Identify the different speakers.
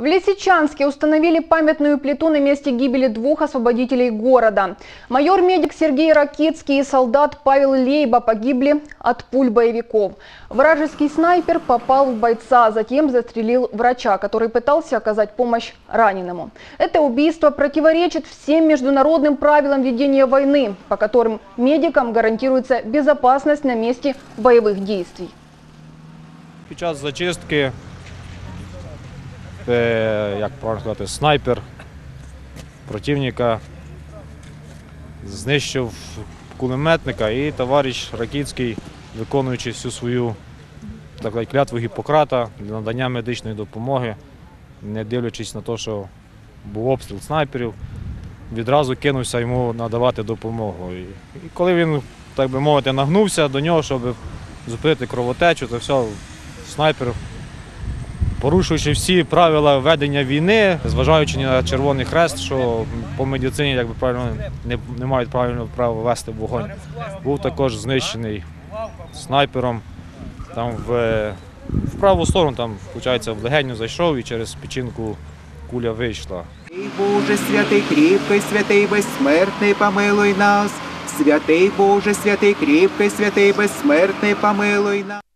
Speaker 1: В Лисичанске установили памятную плиту на месте гибели двух освободителей города. Майор-медик Сергей Ракитский и солдат Павел Лейба погибли от пуль боевиков. Вражеский снайпер попал в бойца, затем застрелил врача, который пытался оказать помощь раненому. Это убийство противоречит всем международным правилам ведения войны, по которым медикам гарантируется безопасность на месте боевых действий.
Speaker 2: Під час зачистки, як правильно сказати, снайпер противника знищив кулеметника і товариш Ракітський, виконуючи всю свою так сказати, клятву Гіппократа для надання медичної допомоги, не дивлячись на те, що був обстріл снайперів, відразу кинувся йому надавати допомогу. І коли він, так би мовити, нагнувся до нього, щоб зупинити кровотечу, то все, снайпер, порушуючи всі правила ведення війни, зважаючи на Червоний Хрест, що по медицині якби правильно не, не мають правильного права вести вогонь, був також знищений снайпером. Там в, в праву сторону, там, виходить, в легеню зайшов і через печінку куля вийшла.
Speaker 3: Святий Боже, святий кріпкий, святий безсмертний, помилуй нас. Святий Боже, святий кріпкий, святий безсмертний, помилуй нас.